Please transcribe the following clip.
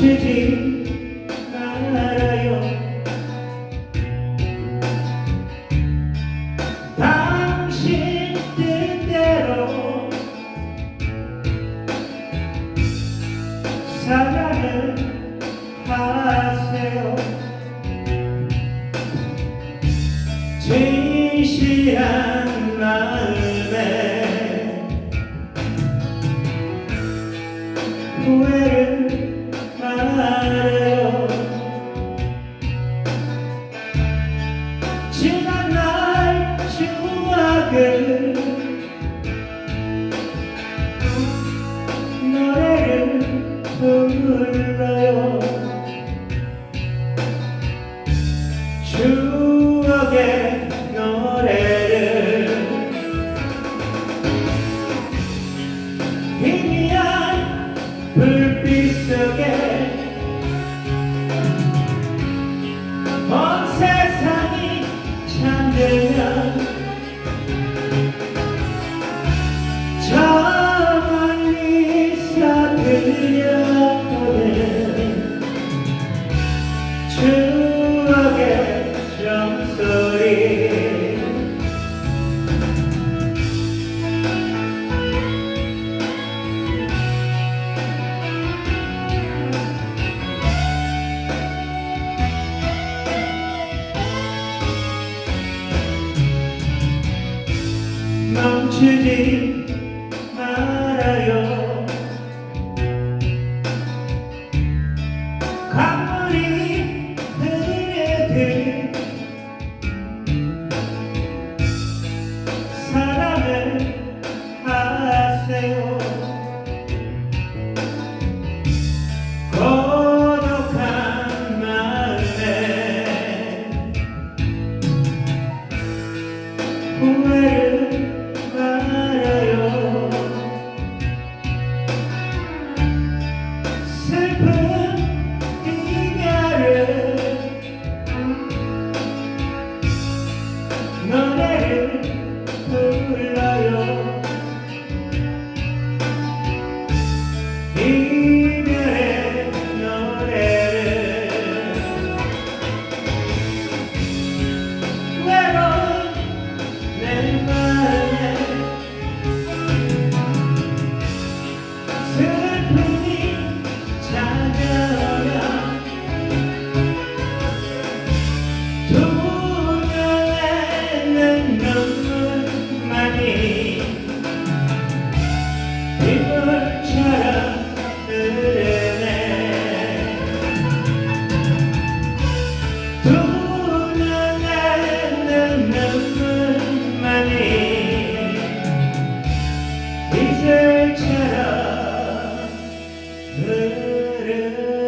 确定。 추억의 노래를 희미한 불빛 속에 온 세상이 잠들면 저 멀리서 들려. today 돌아가는 내 마음만이 이제처럼 흐르